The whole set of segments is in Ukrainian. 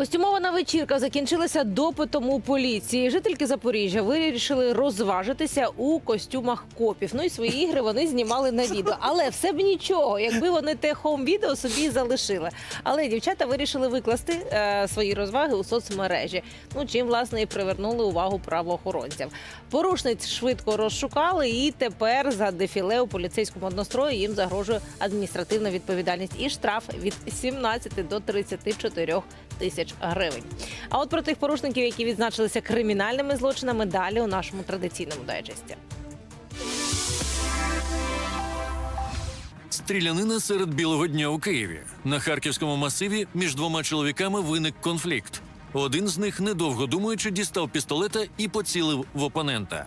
Костюмована вечірка закінчилася допитом у поліції. Жительки Запоріжжя вирішили розважитися у костюмах копів. Ну і свої ігри вони знімали на відео. Але все б нічого, якби вони те хоум-відео собі залишили. Але дівчата вирішили викласти е, свої розваги у соцмережі. Ну чим власне і привернули увагу правоохоронців. Порушниць швидко розшукали, і тепер за дефіле у поліцейському однострої їм загрожує адміністративна відповідальність і штраф від 17 до 34 тисяч гривень. А от про тих порушників, які відзначилися кримінальними злочинами, далі у нашому традиційному дайджесті. Стрілянина серед білого дня у Києві. На харківському масиві між двома чоловіками виник конфлікт. Один з них, недовго думаючи, дістав пістолета і поцілив в опонента.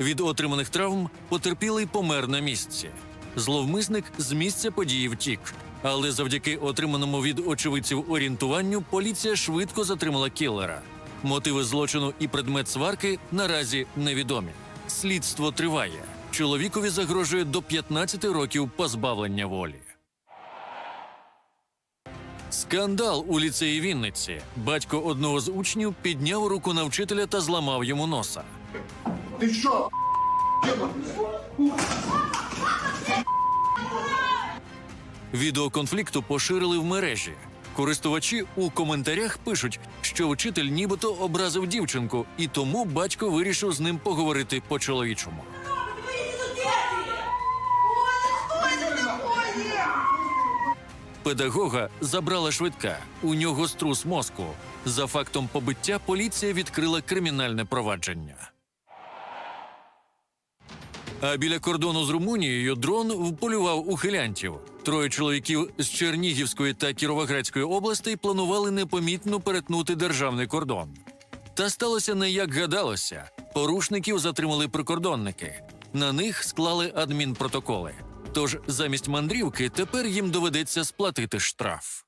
Від отриманих травм потерпілий помер на місці. Зловмисник з місця події втік. Але завдяки отриманому від очевидців орієнтуванню поліція швидко затримала кілера. Мотиви злочину і предмет сварки наразі невідомі. Слідство триває. Чоловікові загрожує до 15 років позбавлення волі. Скандал у ліцеї Вінниці. Батько одного з учнів підняв руку на вчителя та зламав йому носа. Ты что? Відео конфлікту поширили в мережі. Користувачі у коментарях пишуть, що вчитель нібито образив дівчинку, і тому батько вирішив з ним поговорити по-чоловічому. Педагога забрала швидка. У нього струс мозку. За фактом побиття поліція відкрила кримінальне провадження. А біля кордону з Румунією дрон вполював ухилянтів. Троє чоловіків з Чернігівської та Кіровоградської областей планували непомітно перетнути державний кордон. Та сталося не як гадалося. Порушників затримали прикордонники. На них склали адмінпротоколи. Тож замість мандрівки тепер їм доведеться сплатити штраф.